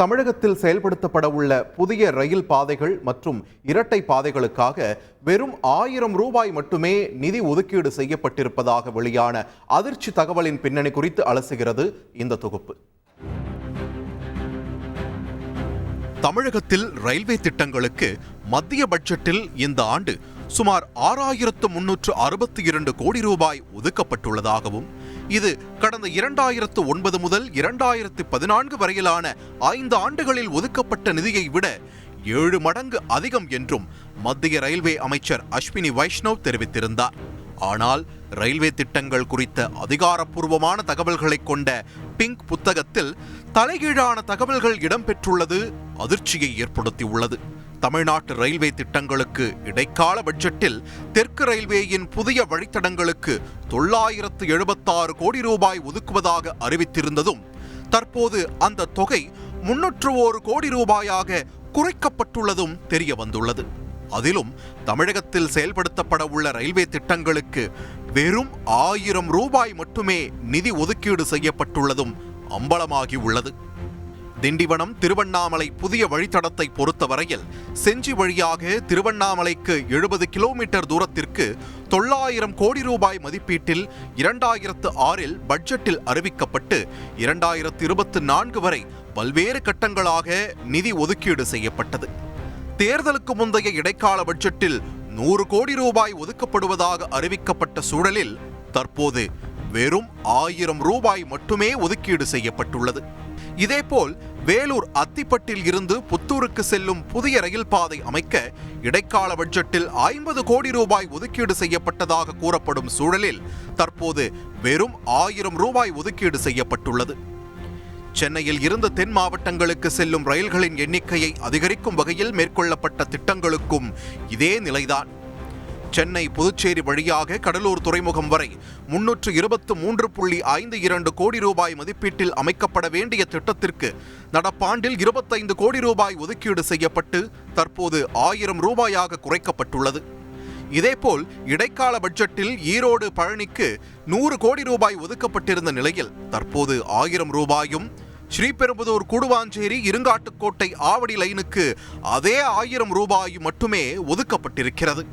தமிழகத்தில் செயல்படுத்தப்பட உள்ள புதிய ரயில் பாதைகள் மற்றும் இரட்டை பாதைகளுக்காக வெறும் ஆயிரம் ரூபாய் மட்டுமே நிதி ஒதுக்கீடு செய்யப்பட்டிருப்பதாக வெளியான அதிர்ச்சி தகவலின் பின்னணி குறித்து அலசுகிறது இந்த தொகுப்பு. தமிழகத்தில் ரயில்வே திட்டங்களுக்கு மத்திய பட்ஜெட்டில் இந்த ஆண்டு சுமார் ஆறாயிரத்து முன்னூற்று அறுபத்தி இரண்டு கோடி ரூபாய் ஒதுக்கப்பட்டுள்ளதாகவும் இது கடந்த இரண்டாயிரத்து ஒன்பது முதல் இரண்டாயிரத்து பதினான்கு வரையிலான ஐந்து ஆண்டுகளில் ஒதுக்கப்பட்ட நிதியை விட ஏழு மடங்கு அதிகம் என்றும் மத்திய ரயில்வே அமைச்சர் அஸ்வினி வைஷ்ணவ் தெரிவித்திருந்தார். ஆனால் ரயில்வே திட்டங்கள் குறித்த அதிகாரப்பூர்வமான தகவல்களை கொண்ட பிங்க் புத்தகத்தில் தலைகீழான தகவல்கள் இடம்பெற்றுள்ளது அதிர்ச்சியை ஏற்படுத்தியுள்ளது. தமிழ்நாட்டு ரயில்வே திட்டங்களுக்கு இடைக்கால பட்ஜெட்டில் தெற்கு ரயில்வேயின் புதிய வழித்தடங்களுக்கு தொள்ளாயிரத்து எழுபத்தாறு கோடி ரூபாய் ஒதுக்குவதாக அறிவித்திருந்ததும் தற்போது அந்த தொகை முன்னூற்று ஒரு கோடி ரூபாயாக குறைக்கப்பட்டுள்ளதும் தெரிய வந்துள்ளது அதிலும் தமிழகத்தில் செயல்படுத்தப்பட உள்ள ரயில்வே திட்டங்களுக்கு வெறும் ஆயிரம் ரூபாய் மட்டுமே நிதி ஒதுக்கீடு செய்யப்பட்டுள்ளதும் அம்பலமாகி உள்ளது திண்டிவனம் திருவண்ணாமலை புதிய வழித்தடத்தை பொறுத்தவரையில் செஞ்சி வழியாக திருவண்ணாமலைக்கு எழுபது கிலோமீட்டர் தூரத்திற்கு தொள்ளாயிரம் கோடி ரூபாய் மதிப்பீட்டில் இரண்டாயிரத்து ஆறில் பட்ஜெட்டில் அறிவிக்கப்பட்டு இரண்டாயிரத்து இருபத்தி நான்கு வரை பல்வேறு கட்டங்களாக நிதி ஒதுக்கீடு செய்யப்பட்டது. தேர்தலுக்கு முந்தைய இடைக்கால பட்ஜெட்டில் நூறு கோடி ரூபாய் ஒதுக்கப்படுவதாக அறிவிக்கப்பட்ட சூழலில் தற்போது வெறும் ஆயிரம் ரூபாய் மட்டுமே ஒதுக்கீடு செய்யப்பட்டுள்ளது. இதேபோல் வேலூர் அத்திப்பட்டில் இருந்து புத்தூருக்கு செல்லும் புதிய ரயில் பாதை அமைக்க இடைக்கால பட்ஜெட்டில் ஐம்பது கோடி ரூபாய் ஒதுக்கீடு செய்யப்பட்டதாக கூறப்படும் சூழலில் தற்போது வெறும் ஆயிரம் ரூபாய் ஒதுக்கீடு செய்யப்பட்டுள்ளது. சென்னையில் இருந்து தென் மாவட்டங்களுக்கு செல்லும் ரயில்களின் எண்ணிக்கையை அதிகரிக்கும் வகையில் மேற்கொள்ளப்பட்ட திட்டங்களுக்கும் இதே நிலைதான். சென்னை புதுச்சேரி வழியாக கடலூர் துறைமுகம் வரை முன்னூற்று இருபத்து மூன்று புள்ளி ஐந்து இரண்டு கோடி ரூபாய் மதிப்பீட்டில் அமைக்கப்பட வேண்டிய திட்டத்திற்கு நடப்பாண்டில் இருபத்தைந்து கோடி ரூபாய் ஒதுக்கீடு செய்யப்பட்டு தற்போது ஆயிரம் ரூபாயாக குறைக்கப்பட்டுள்ளது. இதேபோல் இடைக்கால பட்ஜெட்டில் ஈரோடு பழனிக்கு நூறு கோடி ரூபாய் ஒதுக்கப்பட்டிருந்த நிலையில் தற்போது ஆயிரம் ரூபாயும் ஸ்ரீபெரும்புதூர் கூடுவாஞ்சேரி இருங்காட்டுக்கோட்டை ஆவடி லைனுக்கு அதே ஆயிரம் ரூபாய் மட்டுமே ஒதுக்கப்பட்டிருக்கிறது.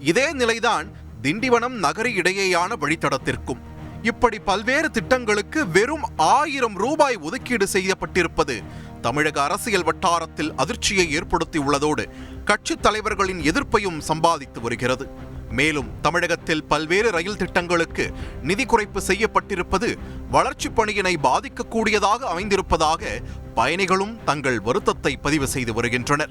இதே நிலைதான் திண்டிவனம் நகரி இடையேயான வழித்தடத்திற்கும். இப்படி பல்வேறு திட்டங்களுக்கு வெறும் ஆயிரம் ரூபாய் ஒதுக்கீடு செய்யப்பட்டிருப்பது தமிழக அரசியல் வட்டாரத்தில் அதிர்ச்சியை ஏற்படுத்தியுள்ளதோடு கட்சித் தலைவர்களின் எதிர்ப்பையும் சம்பாதித்து வருகிறது. மேலும் தமிழகத்தில் பல்வேறு ரயில் திட்டங்களுக்கு நிதி குறைப்பு செய்யப்பட்டிருப்பது வளர்ச்சிப் பணியினை பாதிக்கக்கூடியதாக அமைந்திருப்பதாக பயணிகளும் தங்கள் வருத்தத்தை பதிவு செய்து வருகின்றனர்.